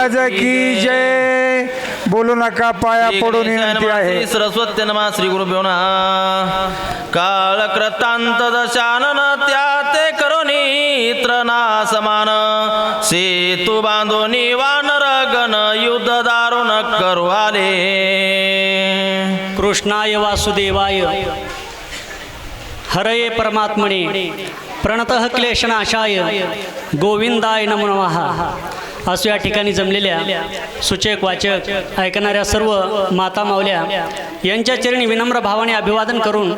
महाराज की जय. बोलू नका पाया पडून विनंती आहे. सरस्वती नमा श्री गुरुभ्यो नमः. काळ कृतांत दशानन त्या ते करोनी त्रना समान सेतू बांधोनी वानर गण युद्ध दारुण करू आले कृष्णाय वासुदेवाय. हरये परमात्मने प्रणतः क्लेशनाशाय गोविंदाय नमो नमः. असं या ठिकाणी जमलेल्या सूचक वाचक ऐकणाऱ्या सर्व माता मावल्या यांच्या चरणी विनम्र भावाने अभिवादन करून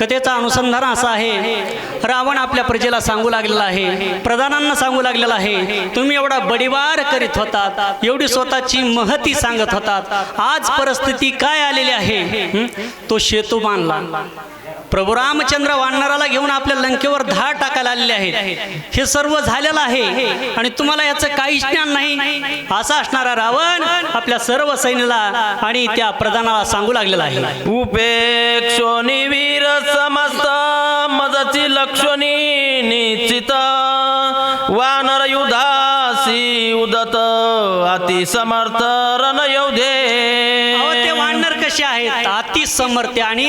कथेचा अनुसंधान असा आहे. रावण आपल्या प्रजेला सांगू लागलेला आहे. प्रधानांना सांगू लागलेला आहे. तुम्ही एवढा बडीवार करीत होतात. एवढी स्वतःची महती सांगत होतात. आज परिस्थिती काय आलेली आहे? तो शेतू बांधला. प्रभू रामचंद्र वानराला घेऊन आपल्या लंकेवर धाड टाकायला आलेले आहेत. हे सर्व झालेलं आहे आणि तुम्हाला याचं काहीच ज्ञान नाही. असा असणारा रावण आपल्या सर्व सैन्याला आणि त्या प्रधानाला सांगू लागलेला आहे. उपेक्षोनी वीर समस्त मदती लक्षणी निश्चित. वानर युधासी उदत अति समर्थ रण योधे वानर कसे आहेत? अति समर्थ आणि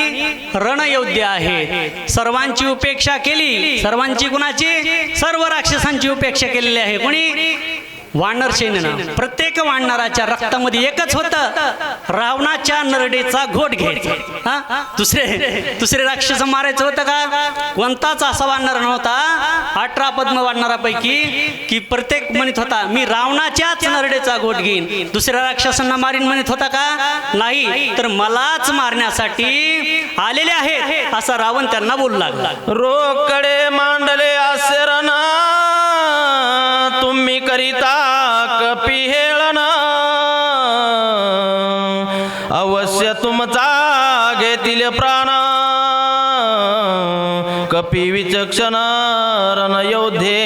रणयोद्धे आहेत. सर्वांची उपेक्षा केली. सर्वांची कुणाची? सर्व राक्षसांची उपेक्षा केलेली आहे. कोणी? वानर सैन्यानं प्रत्येक वानराच्या रक्तामध्ये एकच होतं. रावणाच्या नरडेचा घोट घ्यायचा. हा? दुसरे दुसरे राक्षस मारायचं होतं का? कोणताच असा वानर नव्हता. अठरा पद्म वानरापैकी की प्रत्येक म्हणत होता मी रावणाच्याच नरडेचा घोट घेईन. दुसऱ्या राक्षसांना मारीन म्हणत होता का? नाही. तर मलाच मारण्यासाठी आलेले आहेत असा रावण त्यांना बोलू लागला. रोकडे मांडले असे रण कपी विचक्षण रण योद्धे.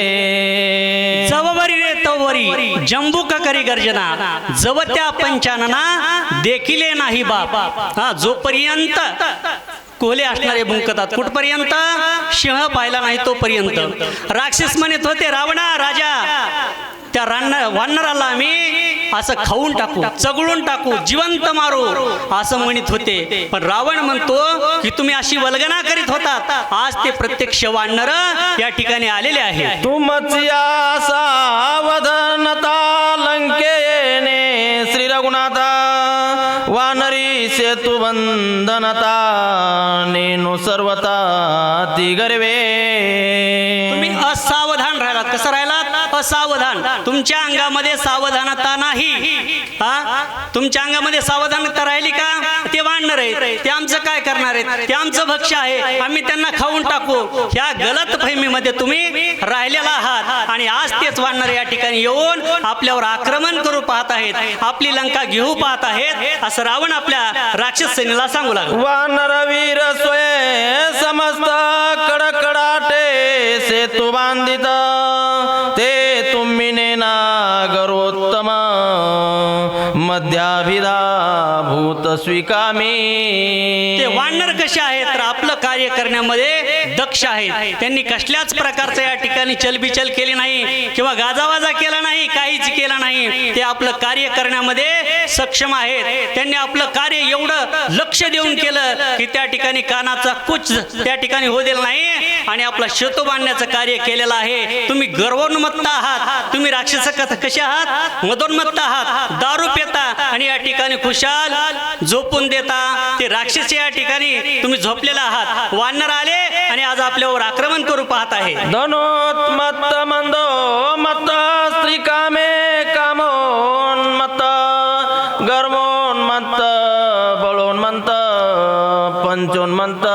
जवबरी रे तवरी जंबूक करी गर्जना. जव त्या पंचानना देखिले नाही बाप. हा जोपर्यंत कोले असणारे भुंकतात कुठपर्यंत? सिंह पाहिला नाही तोपर्यंत. राक्षस म्हणत होते रावणा राजा त्या रान वानराला आम्ही असं खाऊन टाकू चगळून टाकू जिवंत मारू असं म्हणत होते. पण रावण म्हणतो की तुम्ही अशी वल्गना करीत होतात. आज ते प्रत्यक्ष वानर या ठिकाणी आलेले आहे तुमची सावधानता लंकेने श्री रघुनाथा वानरी सेतु बंधनता नेनु सर्वता ती गर्वे तुम्ही असावधान राहिलात. कसं राहिलात असावधान तुमच्या अंगामध्ये सावधानता नाही. हा? तुमच्या अंगामध्ये सावधानता राहिली का? ते वाढणार आहे. ते आमचं काय करणार आहे? ते आमचं भक्ष आहे. आम्ही त्यांना खाऊन टाकू. ह्या गलत फहिमीमध्ये तुम्ही राहिलेला आहात. आणि आज तेच वाढणारे या ठिकाणी येऊन आपल्यावर आक्रमण करू पाहत आहेत. आपली लंका घेऊ पाहत आहेत. असं रावण आपल्या राक्षस सेनेला सांगू लागला. वानर वीर स्वय समस्त कडकडाटे सेतु बांधित भूत स्वीकामी. ते वानर कसे आहेत तर आपलं कार्य करण्यामध्ये दक्ष आहेत. त्यांनी कसल्याच प्रकारचं या ठिकाणी चलबिचल केली नाही किंवा गाजावाजा केला नाही काहीच केलं नाही. ते आपलं कार्य करण्यामध्ये सक्षम आहेत. त्यांनी आपलं कार्य एवढं लक्ष देऊन केलं की त्या ठिकाणी कानाचा कुच त्या ठिकाणी हो दिला नाही. आणि आपला शेतो बांधण्याचं कार्य केलेलं आहे. तुम्ही गर्वोन्मत्त आहात. तुम्ही राक्षस कसे आहात? मदोन्मत्त आहात. दारू पेता आणि या ठिकाणी खुशाल झोपून देता. ते राक्षस या ठिकाणी तुम्ही झोपलेला आहात. वानर आले आणि आज आपल्यावर आक्रमण करू पाहत आहे. धनोत्मत्त मंदो मत स्त्री कामे कामोन्मत्त गर्मोन्मत्त बळोन्मत्त पंचोन्मत्त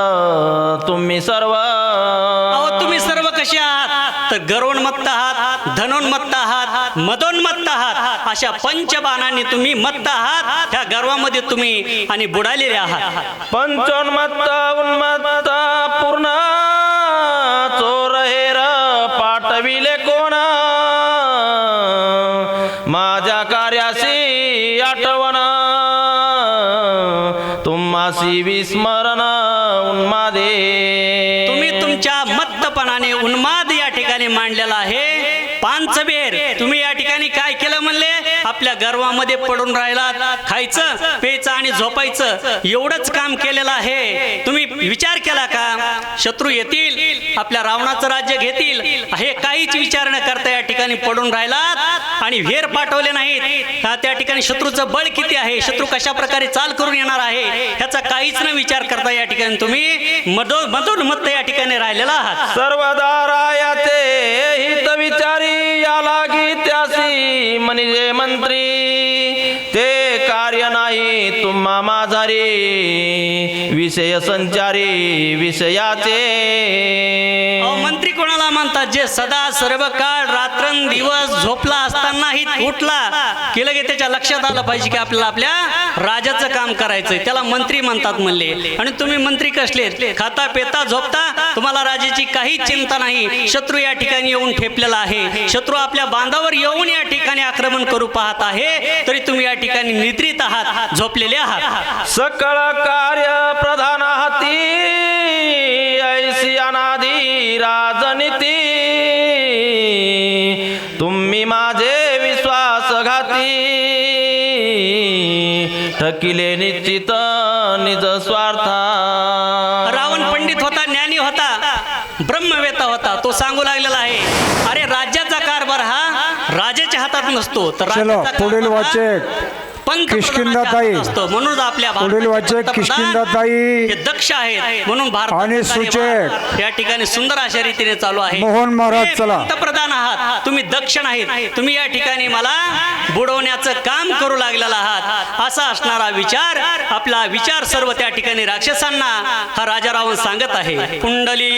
तुम्ही सर्व. अहो तुम्ही सर्व कसे आहात? तर गरोन्मत्त आहात धनोन्मत्त आहात मदोन्मत्त आहात. अशा पंचबाणांनी तुम्ही मत्त आहात त्या गर्वामध्ये तुम्ही आणि बुडालेले आहात. पंचोन्मत्त उन्मत्त पूर्ण चोर हेर पाठविले कोण? माझ्या कार्याशी मासी विस्मरण उन्मादे. तुम्ही तुमच्या मत्तपणाने उन्माद या ठिकाणी मांडलेला आहे. पांचबेर तुम्ही या ठिकाणी काय आपल्या गर्वामध्ये पडून राहिला खायचं प्यायचं आणि झोपायचं एवढंच काम केलेलं आहे. तुम्ही विचार केला का? शत्रू येतील आपल्या रावणाचं राज्य घेतील. हे काहीच विचार न करता या ठिकाणी पडून राहिलात आणि वेर पाठवले नाहीत. त्या ठिकाणी शत्रूचं बळ किती आहे? शत्रू कशा प्रकारे चाल करून येणार आहे? ह्याचा काहीच न विचार करता या ठिकाणी तुम्ही मधो मधून मत या ठिकाणी राहिलेला आहात. सर्वदा नाही तुम्हा विषय संचारे विषयाचे. मंत्री कोणाला म्हणतात जे सदा सर्व काळ रात्रंदिवस झोपला असतानाही उठला की लगे त्याच्या लक्षात आलं पाहिजे की आपल्याला आपल्या राजाचं काम करायचंय. त्याला मंत्री म्हणतात म्हणले. आणि तुम्ही मंत्री कसले? खाता पेता झोपता? तुम्हाला राजाची काही चिंता नाही. शत्रू या ठिकाणी येऊन ठेपलेला आहे. शत्रू आपल्या बांधावर येऊन या ठिकाणी आक्रमण करू पाहत आहे. तरी तुम्ही या ठिकाणी निद्रित आहात झोपलेले आहात. सकळ कार्य प्रधान हाती ऐसी अनादी राजनीती। तुम्ही माझे विश्वासघाती ठकिले निश्चित निज स्वार्था। रावण पंडित होता ज्ञानी होता ब्रह्मवेता होता तो सांगू लागलेला आहे अरे राज्याचा कारभार हा राजाच्या हातात नसतो तर पुढील वाचक. असतो. म्हणून आपल्या पुढील वाचक किष्किंधाताई. हे दक्ष आहेत म्हणून भारत आणि सूचक. या ठिकाणी सुंदर अशा रीतीने चालू आहे मोहन महाराज, चला. पंतप्रधान आहात तुम्ही दक्ष नाहीत तुम्ही या ठिकाणी मला बुडवण्याचं काम करू लागलेला आहात असा असणारा विचार आपला विचार सर्व त्या ठिकाणी राक्षसांना हा राजा रावण सांगत आहे कुंडली